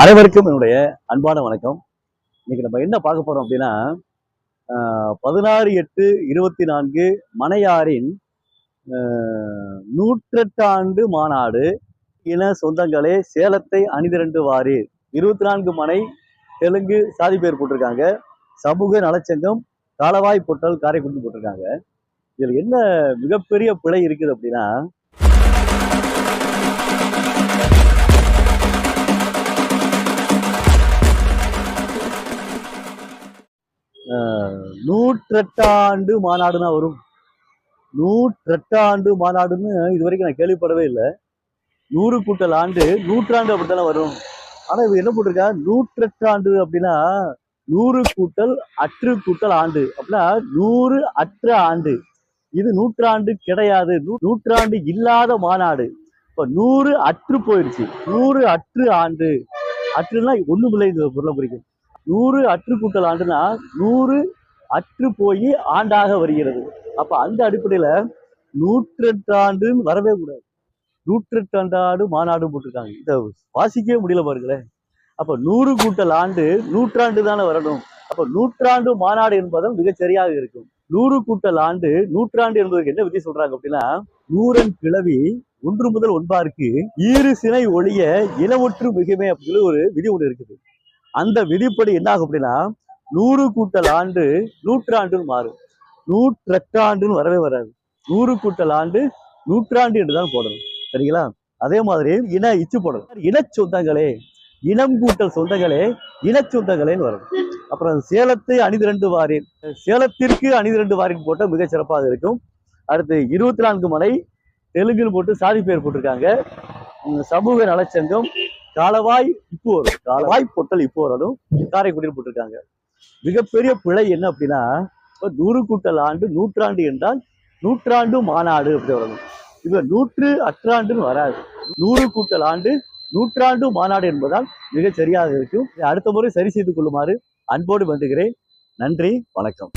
அனைவருக்கும் என்னுடைய அன்பான வணக்கம். இன்னைக்கு நம்ம என்ன பார்க்க போறோம் அப்படின்னா பதினாறு எட்டு இருபத்தி நான்கு மனையாரின் நூற்றெட்டாண்டு மாநாடு இன சொந்தங்களே சேலத்தை அணிதிரண்டு வாரீர் இருபத்தி நான்கு மனை தெலுங்கு சாதி பேர் போட்டிருக்காங்க. சமூக நலச்சங்கம் காலவாய் பொட்டல் காரைக்குடி போட்டிருக்காங்க. இதுல என்ன மிகப்பெரிய பிழை இருக்குது அப்படின்னா நூற்றெட்டாண்டு மாநாடுனா வரும். நூற்றெட்டாண்டு மாநாடுன்னு இது வரைக்கும் நான் கேள்விப்படவே இல்லை. நூறு கூட்டல் ஆண்டு நூற்றாண்டு அப்படித்தானே வரும். ஆனா இவ என்ன போட்டிருக்கா? நூற்றெட்டாண்டு அப்படின்னா நூறு கூட்டல் அற்று கூட்டல் ஆண்டு. அப்படின்னா நூறு அற்ற ஆண்டு. இது நூற்றாண்டு கிடையாது. நூற்றாண்டு இல்லாத மாநாடு. இப்ப நூறு அற்று போயிடுச்சு நூறு அற்று ஆண்டு. அற்றுனா ஒண்ணும் இல்லை இந்த பொருளை குறிக்கும். நூறு அற்று கூட்டல் ஆண்டுனா நூறு அற்று போய் ஆண்டாக வருகிறது. அப்ப அந்த அடிப்படையில நூற்றெட்டாண்டுன்னு வரவே கூடாது. நூற்றெட்டாண்டாடு மாநாடு போட்டிருக்காங்க. இதை வாசிக்கவே முடியல பாருங்களேன். அப்ப நூறு கூட்டல் ஆண்டு நூற்றாண்டு தானே வரணும். அப்ப நூற்றாண்டு மாநாடு என்பதும் மிக சரியாக இருக்கும். நூறு கூட்டல் ஆண்டு நூற்றாண்டு என்பதற்கு என்ன விதி சொல்றாங்க அப்படின்னா நூறன் கிளவி ஒன்று முதல் ஒன்பாருக்கு ஈறு சினை ஒழிய இனமுற்று மிகுமே அப்படின்னு ஒரு விதி ஒன்று இருக்குது. அந்த விதிப்படி என்ன ஆகும் அப்படின்னா நூறு கூட்டல் ஆண்டு நூற்றாண்டுன்னு மாறும். நூற்றெட்டாண்டுன்னு வரவே வராது. நூறு கூட்டல் ஆண்டு நூற்றாண்டு என்று தான் போடணும். சரிங்களா? அதே மாதிரி இன இச்சு போடணும். இன சொந்தங்களே இனம் கூட்டல் சொந்தங்களே இன சொந்தங்களேன்னு வரும். அப்புறம் சேலத்தை அணிதிரண்டு வாரின் சேலத்திற்கு அணிதிரண்டு வாரின் போட்டால் மிக சிறப்பாக இருக்கும். அடுத்து இருபத்தி நான்கு மலை தெலுங்குன்னு போட்டு சாதி பேர் போட்டிருக்காங்க. சமூக நலச்சங்கம் காலவாய் இப்போ வரும். காலவாய் பொட்டல் இப்போ வரணும் காரைக்குடியில் போட்டிருக்காங்க. மிகப்பெரிய பிழை என்ன அப்படின்னா இப்போ நூறு கூட்டல் ஆண்டு நூற்றாண்டு என்றால் நூற்றாண்டு மாநாடு அப்படி வரணும் இது நூற்று அற்றாண்டுன்னு வராது. நூறு கூட்டல் ஆண்டு நூற்றாண்டு மாநாடு என்பதால் மிகச் சரியாக இருக்கும். அடுத்த முறை சரி செய்து கொள்ளுமாறு அன்போடு வந்துகிறேன் நன்றி வணக்கம்.